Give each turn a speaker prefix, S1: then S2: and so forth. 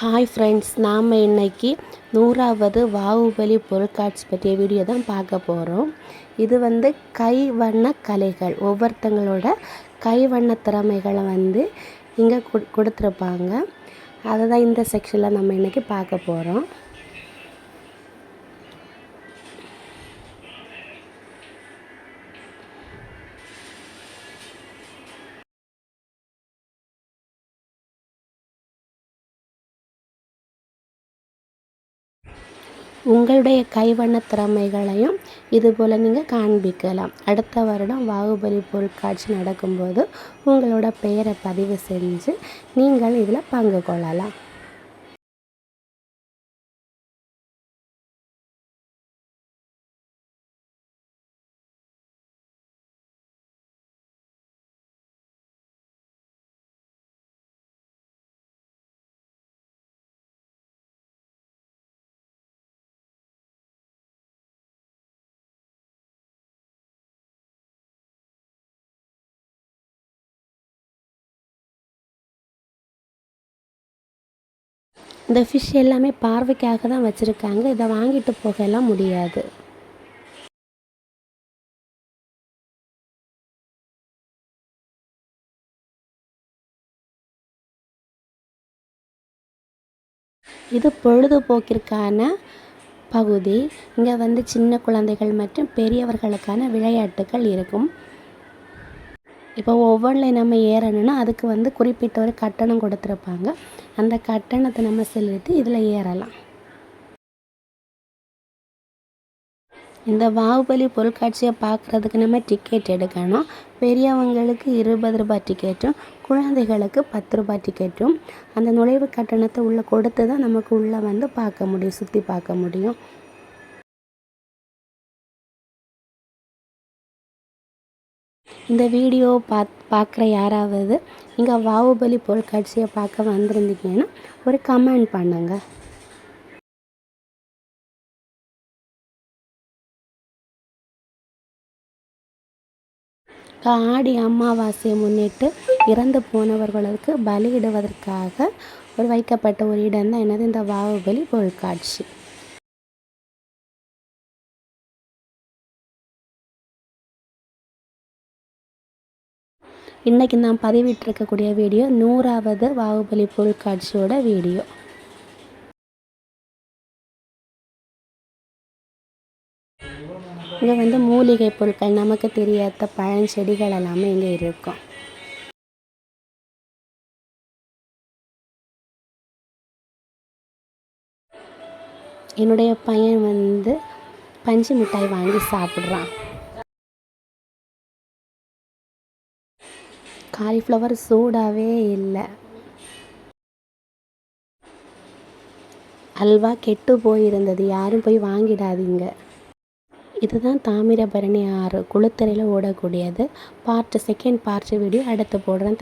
S1: Hi friends நாம் இன்றைக்கி நூறாவது வாவுபலி பொருட்காட்சி பற்றிய வீடியோ தான் பார்க்க போகிறோம் இது வந்து கைவண்ண கலைகள். ஒவ்வொருத்தங்களோட கைவண்ண திறமைகளை வந்து இங்கே கொடு கொடுத்துருப்பாங்க. அதை தான் இந்த செக்ஷனில் நம்ம இன்றைக்கி பார்க்க போகிறோம் உங்களுடைய கைவண்ண திறமைகளையும் இதுபோல் நீங்கள் காண்பிக்கலாம். அடுத்த வருடம் பாகுபலி பொருட்காட்சி நடக்கும்போது உங்களோட பெயரை பதிவு செஞ்சு நீங்கள் இதில் பங்கு கொள்ளலாம். இந்த ஃபிஷ் எல்லாமே பார்வைக்காக தான் வச்சுருக்காங்க. இதை வாங்கிட்டு போகலாம் முடியாது. இது பொழுதுபோக்கிற்கான பகுதி. இங்கே வந்து சின்ன குழந்தைகள் மற்றும் பெரியவர்களுக்கான விளையாட்டுகள் இருக்கும். இப்போ ஒவ்வொன்றிலையும் நம்ம ஏறணும்னா அதுக்கு வந்து குறிப்பிட்ட ஒரு கட்டணம் கொடுத்துருப்பாங்க. அந்த கட்டணத்தை நம்ம செலுத்தி இதில் ஏறலாம். இந்த பாகுபலி பொருட்காட்சியை பார்க்குறதுக்கு நம்ம டிக்கெட் எடுக்கணும். பெரியவங்களுக்கு இருபது ரூபாய் டிக்கெட்டும் குழந்தைகளுக்கு பத்து ரூபாய் டிக்கெட்டும் அந்த நுழைவு கட்டணத்தை உள்ளே கொடுத்து தான் நமக்கு உள்ளே வந்து பார்க்க முடியும் சுற்றி பார்க்க முடியும். இந்த வீடியோ பாத் பார்க்குற யாராவது இங்கே பாகுபலி பொருட்காட்சியை பார்க்க வந்திருந்தீங்கன்னா ஒரு கமெண்ட் பண்ணுங்கள் ஆடி அமாவாசையை முன்னிட்டு இறந்து போனவர்களுக்கு பலியிடுவதற்காக ஒரு வைக்கப்பட்ட ஒரு இடம் தான் என்னது? இந்த வாவுபலி பொருட்காட்சி. இன்றைக்கி நான் பதிவிட்டிருக்கக்கூடிய வீடியோ நூறாவது பாகுபலி பொருட்காட்சியோட வீடியோ. இங்கே வந்து மூலிகை பொருட்கள் நமக்கு தெரியாத பழஞ்செடிகள் எல்லாமே இங்கே இருக்கும். என்னுடைய பையன் வந்து பஞ்சு மிட்டாய் வாங்கி சாப்பிட்றான். காலிஃப்ளவர் சூடாகவே இல்லை. அல்வா கெட்டு போயிருந்தது. யாரும் போய் வாங்கிடாதீங்க. இதுதான் தாமிரபரணி ஆறு. குளுத்தரையில் ஓடக்கூடியது. பார்ட் செகண்ட் பார்ட் வீடியோ அடுத்து போடுறேன்.